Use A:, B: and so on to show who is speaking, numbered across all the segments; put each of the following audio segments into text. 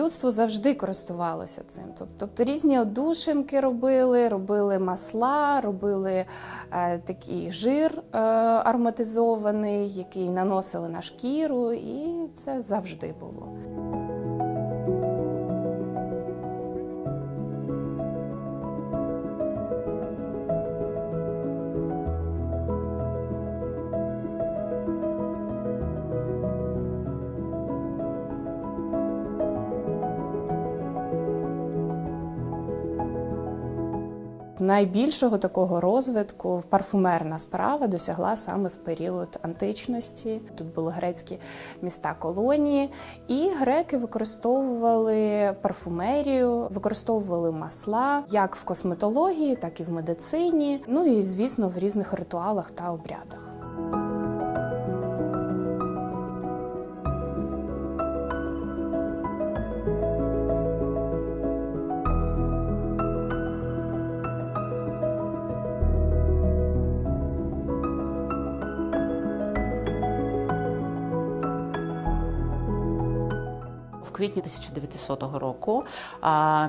A: Людство завжди користувалося цим. Тоб- Тобто різні одушинки робили, робили масла, робили е, такий жир е, ароматизований, який наносили на шкіру, і це завжди було. Найбільшого такого розвитку парфумерна справа досягла саме в період античності. Тут були грецькі міста колонії, і греки використовували парфумерію, використовували масла як в косметології, так і в медицині. Ну і звісно, в різних ритуалах та обрядах.
B: Квітні 1900 року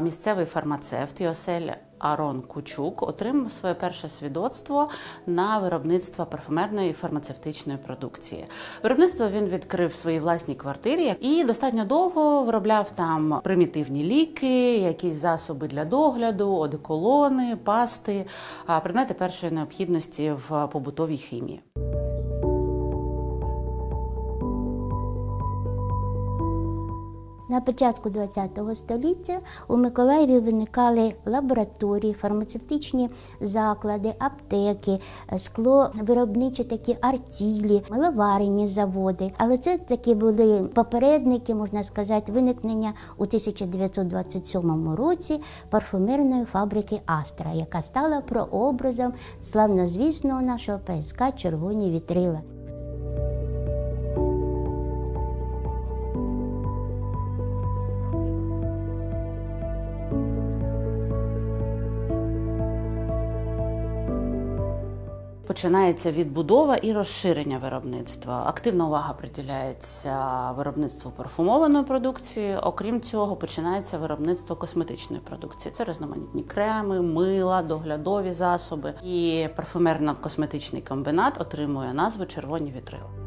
B: місцевий фармацевт Йосель Арон Кучук отримав своє перше свідоцтво на виробництво парфумерної фармацевтичної продукції. Виробництво він відкрив в своїй власній квартирі і достатньо довго виробляв там примітивні ліки, якісь засоби для догляду, одеколони, пасти, предмети першої необхідності в побутовій хімії.
C: На початку ХХ століття у Миколаєві виникали лабораторії, фармацевтичні заклади, аптеки, скловиробничі такі артілі, миловарені заводи. Але це такі були попередники, можна сказати, виникнення у 1927 році парфумерної фабрики Астра, яка стала прообразом славнозвісного нашого ПСК Червоні вітрила.
B: Починається відбудова і розширення виробництва. Активна увага приділяється виробництву парфумованої продукції. Окрім цього, починається виробництво косметичної продукції. Це різноманітні креми, мила, доглядові засоби. І парфумерно-косметичний комбінат отримує назву Червоні вітрила.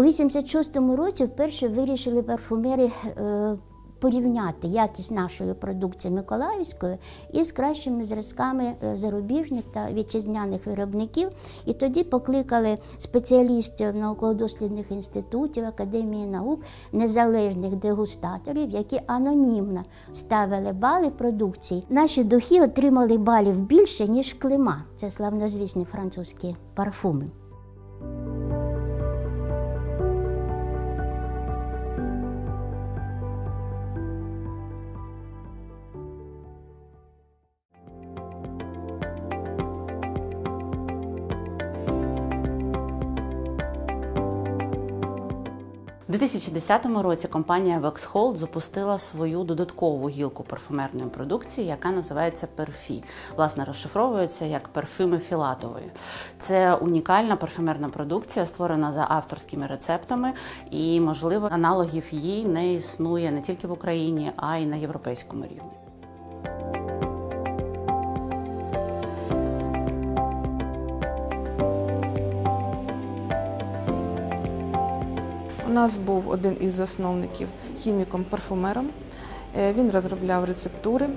C: У 86-му році вперше вирішили парфумери е, порівняти якість нашої продукції Миколаївської із кращими зразками е, зарубіжних та вітчизняних виробників. І тоді покликали спеціалістів науково-дослідних інститутів, академії наук, незалежних дегустаторів, які анонімно ставили бали продукції. Наші духи отримали балів більше, ніж клима. Це славнозвісні французькі парфуми.
B: У 2010 році компанія Vexhold запустила свою додаткову гілку парфумерної продукції, яка називається Перфі. Власне, розшифровується як парфюми філатової. Це унікальна парфюмерна продукція, створена за авторськими рецептами, і можливо аналогів їй не існує не тільки в Україні, а й на європейському рівні.
D: У нас був один із засновників хіміком-парфумером. Е, Він розробляв рецептури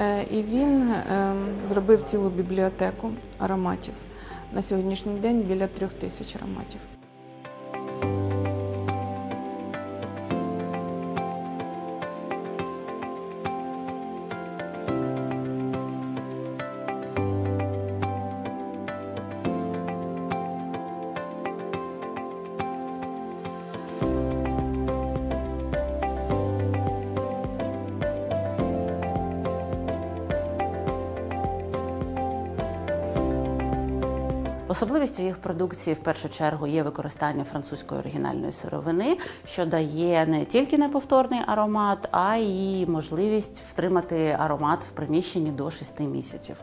D: е, і він е, зробив цілу бібліотеку ароматів. На сьогоднішній день біля трьох тисяч ароматів.
B: Особливістю їх продукції в першу чергу є використання французької оригінальної сировини, що дає не тільки неповторний аромат, а й можливість втримати аромат в приміщенні до 6 місяців.